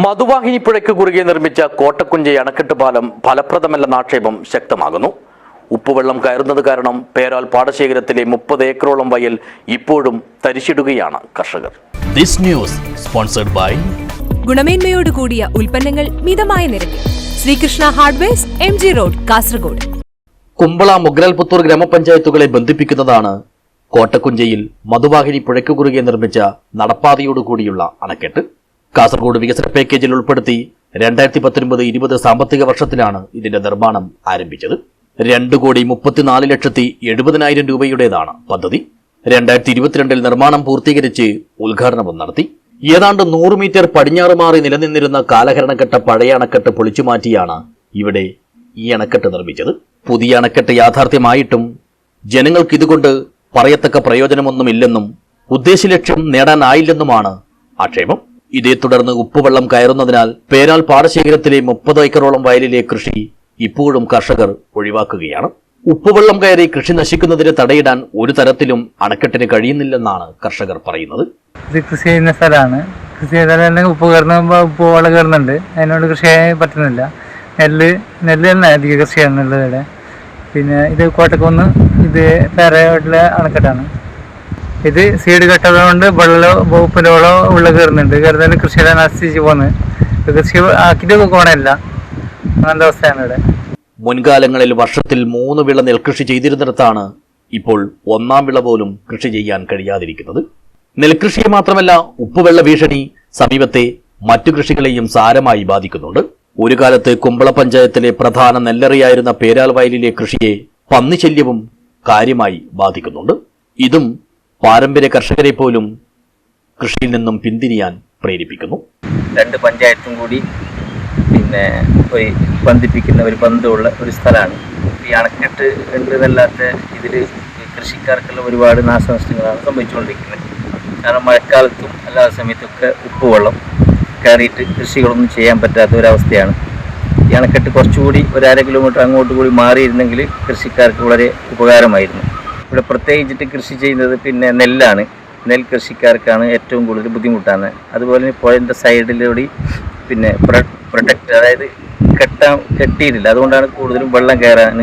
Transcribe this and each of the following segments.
മധുവാഹിനി പുഴയ്ക്ക് കുറുകെ നിർമ്മിച്ച കോട്ടക്കുഞ്ചി അണക്കെട്ട് പാലം ഫലപ്രദമല്ലെന്ന ആക്ഷേപം ശക്തമാകുന്നു. ഉപ്പുവെള്ളം കയറുന്നത് കാരണം പേരാൽ പാടശേഖരത്തിലെ മുപ്പത് ഏക്കറോളം വയൽ ഇപ്പോഴും തരിശിടുകയാണ് കർഷകർ. This news sponsored by ഗുണമേന്മയോട് കൂടിയ ഉൽപ്പന്നങ്ങൾ മിതമായ നിരക്കിൽ. Srikrishna hardwares M G road Kasaragod. Kumbla Mogralputhur ഗ്രാമപഞ്ചായത്തുകളെ ബന്ധിപ്പിക്കുന്നതാണ് കോട്ടക്കുഞ്ചയിൽ മധുവാഹിനി പുഴയ്ക്കു കുറുകെ നിർമ്മിച്ച നടപ്പാതയോടുകൂടിയുള്ള അണക്കെട്ട്. കാസർഗോഡ് വികസന പാക്കേജിൽ ഉൾപ്പെടുത്തി രണ്ടായിരത്തി പത്തൊൻപത് ഇരുപത് സാമ്പത്തിക വർഷത്തിലാണ് ഇതിന്റെ നിർമ്മാണം ആരംഭിച്ചത്. രണ്ട് കോടി മുപ്പത്തിനാല് ലക്ഷത്തി എഴുപതിനായിരം രൂപയുടേതാണ് പദ്ധതി. രണ്ടായിരത്തി ഇരുപത്തിരണ്ടിൽ നിർമ്മാണം പൂർത്തീകരിച്ച് ഉദ്ഘാടനവും നടത്തി. ഏതാണ്ട് നൂറ് മീറ്റർ പടിഞ്ഞാറ് മാറി നിലനിന്നിരുന്ന കാലഹരണക്കെട്ട പഴയ അണക്കെട്ട് പൊളിച്ചു മാറ്റിയാണ് ഇവിടെ ഈ അണക്കെട്ട് നിർമ്മിച്ചത്. പുതിയ അണക്കെട്ട് യാഥാർത്ഥ്യമായിട്ടും ജനങ്ങൾക്ക് ഇതുകൊണ്ട് പറയത്തക്ക പ്രയോജനമൊന്നുമില്ലെന്നും ഉദ്ദേശലക്ഷ്യം നേടാനായില്ലെന്നുമാണ് ആക്ഷേപം. ഇതേ തുടർന്ന് ഉപ്പുവെള്ളം കയറുന്നതിനാൽ പേരാൽ പാടശേഖരത്തിലെ മുപ്പത് ഏക്കറോളം വയലിലെ കൃഷി ഇപ്പോഴും കർഷകർ ഒഴിവാക്കുകയാണ്. ഉപ്പുവെള്ളം കയറി കൃഷി നശിക്കുന്നതിന് തടയിടാൻ ഒരു തരത്തിലും അണക്കെട്ടിന് കഴിയുന്നില്ലെന്നാണ് കർഷകർ പറയുന്നത്. ഇത് കൃഷി ചെയ്യുന്ന സ്ഥലമാണ്. കൃഷി തന്നെ ഉപ്പ് കയറുന്ന ഉപ്പ് വെള്ളം കയറുന്നുണ്ട്. അതിനോട് കൃഷി ചെയ്യാൻ പറ്റുന്നില്ല. നെല്ല് നെല്ല് തന്നെ അധികം കൃഷി ചെയ്യുന്നുള്ളത് പിന്നെ ഇത് കോട്ടക്കുന്ന് ഇത് പേരവട്ടിലെ അണക്കെട്ടാണ്. ഇത് സീഡ് കെട്ടതുകൊണ്ട് വെള്ളമോ ഉപ്പിലോളോ ഉള്ള കയറുന്നുണ്ട്. കയറുന്നതിന് കൃഷിയെല്ലാം നശിച്ച് പോകുന്നത് കൃഷി ആക്കിയിട്ട് കോണല്ല അങ്ങനത്തെ അവസ്ഥയാണ് ഇവിടെ. മുൻകാലങ്ങളിൽ വർഷത്തിൽ മൂന്ന് വിള നെൽകൃഷി ചെയ്തിരുന്നിടത്താണ് ഇപ്പോൾ ഒന്നാം വിള പോലും കൃഷി ചെയ്യാൻ കഴിയാതിരിക്കുന്നത്. നെൽകൃഷിയെ മാത്രമല്ല ഉപ്പുവെള്ള ഭീഷണി സമീപത്തെ മറ്റു കൃഷികളെയും സാരമായി ബാധിക്കുന്നുണ്ട്. ഒരു കാലത്ത് കുമ്പള പഞ്ചായത്തിലെ പ്രധാന നെല്ലറിയായിരുന്ന പേരാൽ വയലിലെ കൃഷിയെ പന്നിശല്യവും കാര്യമായി ബാധിക്കുന്നുണ്ട്. ഇതും പാരമ്പര്യ കർഷകരെ പോലും കൃഷിയിൽ നിന്നും പിന്തിരിയാൻ പ്രേരിപ്പിക്കുന്നു. രണ്ട് പഞ്ചായത്തും കൂടി പിന്നെ പോയി ബന്ധിപ്പിക്കുന്ന ഒരു ബന്ധമുള്ള ഒരു സ്ഥലമാണ്. ഈ അണക്കെട്ട് ഉണ്ട് എന്നല്ലാത്ത ഇതിൽ കൃഷിക്കാർക്കുള്ള ഒരുപാട് നാശനഷ്ടങ്ങളാണ് സംഭവിച്ചുകൊണ്ടിരിക്കുന്നത്. കാരണം മഴക്കാലത്തും അല്ലാത്ത സമയത്തൊക്കെ ഉപ്പുവെള്ളം കയറിയിട്ട് കൃഷികളൊന്നും ചെയ്യാൻ പറ്റാത്ത ഒരവസ്ഥയാണ്. ഈ അണക്കെട്ട് കുറച്ചുകൂടി ഒരു അര കിലോമീറ്റർ അങ്ങോട്ട് കൂടി മാറിയിരുന്നെങ്കിൽ കൃഷിക്കാർക്ക് വളരെ ഉപകാരമായിരുന്നു. ഇവിടെ പ്രത്യേകിച്ചിട്ട് കൃഷി ചെയ്യുന്നത് പിന്നെ നെല്ലാണ്. നെൽ കൃഷിക്കാർക്കാണ് ഏറ്റവും കൂടുതൽ ബുദ്ധിമുട്ടാണ്. അതുപോലെ പുഴന്റെ സൈഡിലൂടെ പിന്നെ പ്രൊട്ടക്റ്റ് അതായത് കെട്ടാൻ കെട്ടിയിട്ടില്ല. അതുകൊണ്ടാണ് കൂടുതലും വെള്ളം കയറാൻ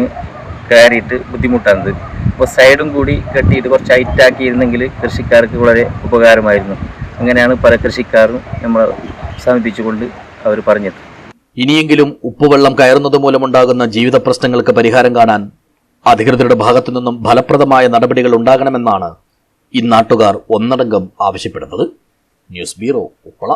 കയറിയിട്ട് ബുദ്ധിമുട്ടാണത്. അപ്പോൾ സൈഡും കൂടി കെട്ടിയിട്ട് കുറച്ച് ഹൈറ്റാക്കിയിരുന്നെങ്കിൽ കൃഷിക്കാർക്ക് വളരെ ഉപകാരമായിരുന്നു. അങ്ങനെയാണ് പല കൃഷിക്കാരും നമ്മളെ സമീപിച്ചുകൊണ്ട് അവർ പറഞ്ഞത്. ഇനിയെങ്കിലും ഉപ്പുവെള്ളം കയറുന്നത് മൂലമുണ്ടാകുന്ന ജീവിത പ്രശ്നങ്ങൾക്ക് പരിഹാരം കാണാൻ അധികൃതരുടെ ഭാഗത്തു നിന്നും ഫലപ്രദമായ നടപടികൾ ഉണ്ടാകണമെന്നാണ് ഈ നാട്ടുകാർ ഒന്നടങ്കം ആവശ്യപ്പെടുന്നത്. News bureau Uppala.